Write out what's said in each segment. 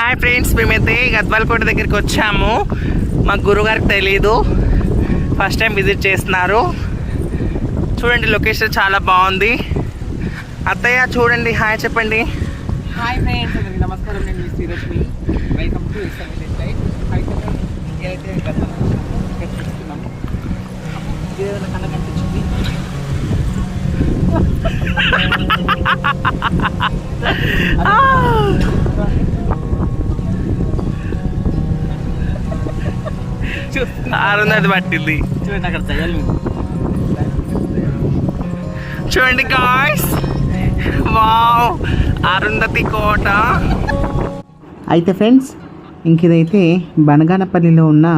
Hi friends మేమైతే గద్వాలకోట దగ్గరికి వచ్చాము. మా గురుగారికి తెలీదు. ఫస్ట్ టైం విజిట్ చేస్తున్నారు. చూడండి లొకేషన్ చాలా బాగుంది. అత్తయ్య చూడండి హాయ్ చెప్పండి. హాయ్ ఫ్రెండ్స్ నమస్కారం. నేను శ్రీరశ్మి వెల్కమ్ టు అయితే చూస్తున్నాము. కనిపించింది? ఆరున్నది పట్టింది. చూడండి అక్కడ. చూడండి గాయ్స్ వావ్ అరుంధతి కోట. అయితే ఫ్రెండ్స్ ఇంక ఇదైతే బనగానపల్లిలో ఉన్న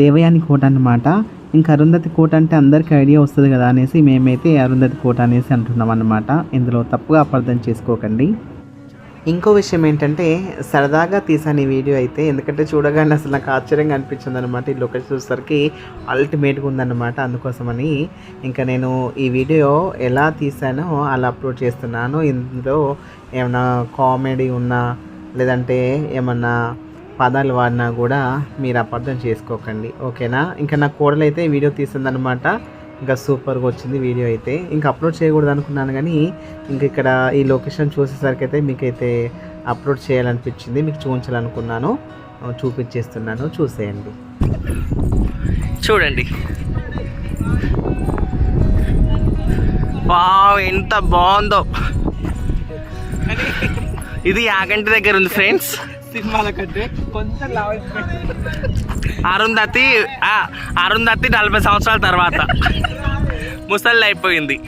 దేవయాని కోట అన్నమాట. ఇంకా అరుంధతి కోట అంటే అందరికీ ఐడియా వస్తుంది కదా అనేసి మేమైతే అరుంధతి కోట అనేసి అంటున్నాం అన్నమాట. ఇందులో తప్పుగా అపార్థం చేసుకోకండి. ఇంకో విషయం ఏంటంటే సరదాగా తీసాను ఈ వీడియో అయితే. ఎందుకంటే చూడగానే అసలు నాకు ఆశ్చర్యంగా అనిపించింది అనమాట ఈ లొకేషన్ చూసేసరికి. అల్టిమేట్గా ఉందన్నమాట అందుకోసమని. ఇంకా నేను ఈ వీడియో ఎలా తీసానో అలా అప్లోడ్ చేస్తున్నాను. ఇందులో ఏమైనా కామెడీ ఉన్నా లేదంటే ఏమన్నా పదాలు వాడినా కూడా మీరు అపార్థం చేసుకోకండి. ఓకేనా? ఇంకా నా కోడలైతే వీడియో తీసిందనమాట ఇంకా సూపర్గా వచ్చింది వీడియో అయితే. ఇంకా అప్లోడ్ చేయకూడదు అనుకున్నాను కానీ ఇంక ఇక్కడ ఈ లొకేషన్ చూసేసరికి అయితే మీకైతే అప్లోడ్ చేయాలనిపించింది. మీకు చూపించాలనుకున్నాను. చూపించేస్తున్నాను. చూసేయండి. చూడండి. వావ్ ఎంత బాగుందో. ఇది యాగంటి దగ్గర ఉంది ఫ్రెండ్స్ సినిమాల కంటే కొంచెం లావ్ అరుంధతి అరుంధతి నలభై సంవత్సరాల తర్వాత. ముసలి అయిపోయింది.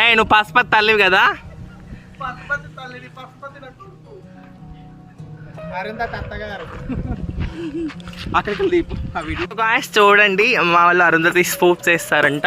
ఏ నువ్వు పసుపతి తల్లివి కదా? అక్కడికి చూడండి మా వాళ్ళు అరుంధతి స్పూప్ చేస్తారంట.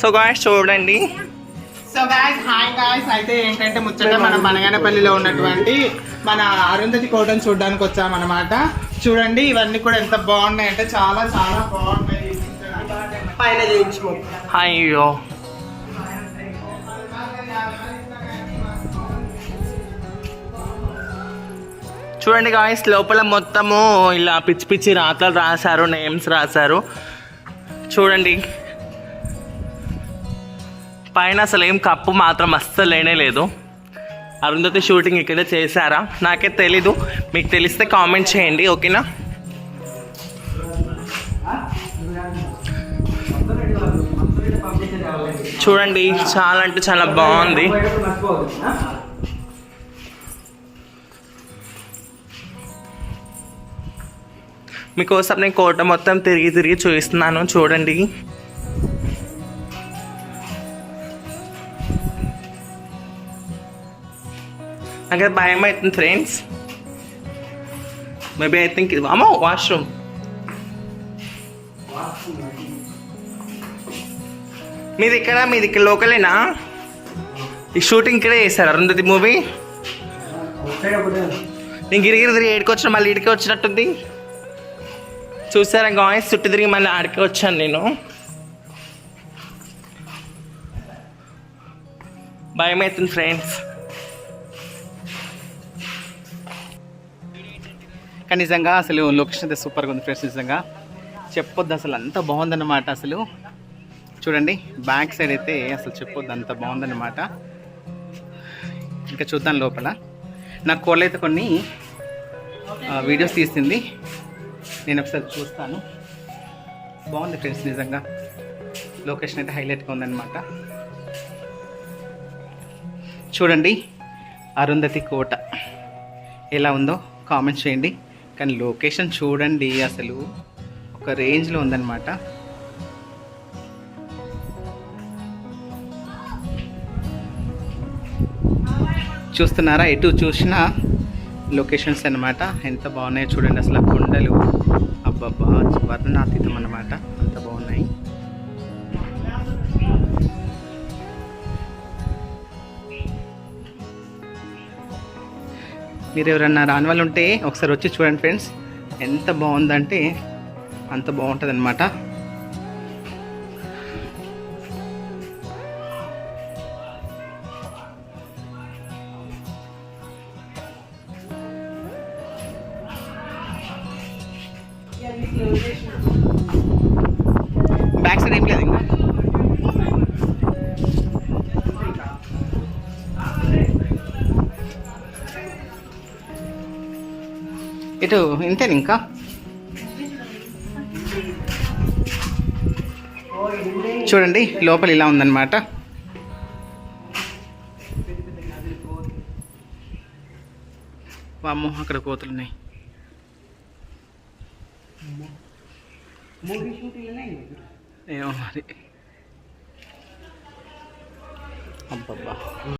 సో గాయస్ చూడండి. సో గాయస్ హాయ్ గాయస్ అయితే ఏంటంటే ముచ్చట మన బనగానపల్లిలో ఉన్నటువంటి మన అరుంధతి కోటను చూడడానికి వచ్చామన్నమాట చూడండి ఇవన్నీ కూడా ఎంత బాగున్నాయి అంటే చాలా చాలా బాగున్నాయి. పైన చేయించు అయ్యో. చూడండి గాయస్ లోపల మొత్తము ఇలా పిచ్చి పిచ్చి రాతలు రాశారు నేమ్స్ రాశారు. చూడండి. పైన అసలు ఏం కప్పు మాత్రం అస్సలు లేనే లేదు. అరుంధతి షూటింగ్ ఇక్కడే చేశారా? నాకే తెలీదు. మీకు తెలిస్తే కామెంట్ చేయండి ఓకేనా? చూడండి చాలా అంటే చాలా బాగుంది. మీకోసం నేను కోట మొత్తం తిరిగి తిరిగి చూపిస్తున్నాను చూడండి. నాకు భయం అవుతుంది ఫ్రెండ్స్. మేబీ ఐ థింక్ అమ్మో వాష్రూమ్ మీది ఇక్కడ మీది ఇక్కడ లోకలేనా? ఈ షూటింగ్ ఇక్కడే చేశారు? అరుంధతి మూవీ నేను గిరిగిరి తిరిగి ఏడికి వచ్చిన మళ్ళీ ఇడికి వచ్చినట్టుంది. చూసారా గాయస్ చుట్టూ తిరిగి మళ్ళీ ఆడికి వచ్చాను నేను. భయం అవుతుంది ఫ్రెండ్స్ కానీ నిజంగా అసలు లొకేషన్ అయితే సూపర్గా ఉంది ఫ్రెండ్స్ నిజంగా. చెప్పొద్దు అసలు అంత బాగుందన్నమాట అసలు. చూడండి బ్యాక్ సైడ్ అయితే అసలు చెప్పొద్దు అంత బాగుందన్నమాట. ఇంకా చూద్దాం లోపల. నా కోళ్ళు అయితే కొన్ని వీడియోస్ తీసింది. నేను ఒకసారి చూస్తాను. బాగుంది ఫ్రెండ్స్ నిజంగా. లొకేషన్ అయితే హైలైట్గా ఉందన్నమాట. చూడండి అరుంధతి కోట ఎలా ఉందో కామెంట్ చేయండి. కానీ లొకేషన్ చూడండి అసలు ఒక రేంజ్లో ఉందన్నమాట. చూస్తున్నారా ఎటు చూసినా లొకేషన్స్ అన్నమాట. ఎంత బాగున్నాయో చూడండి అసలు కొండలు. అబ్బాబ్బా వర్ణాతీతం అన్నమాట. అంత బాగున్నాయి. మీరు ఎవరన్నా రాని వాళ్ళు ఉంటే ఒకసారి వచ్చి చూడండి ఫ్రెండ్స్. ఎంత బాగుందంటే అంత బాగుంటుంది అనమాట బ్యాక్ సైడ్ ఏం లేదు ఇంకా. ఇటు ఇంతేనా ఇంకా? చూడండి లోపల ఇలా ఉందన్నమాట. వామ్మో అక్కడ మూవీ ఉన్నాయి ఏమో మరి. అబ్బబ్బా.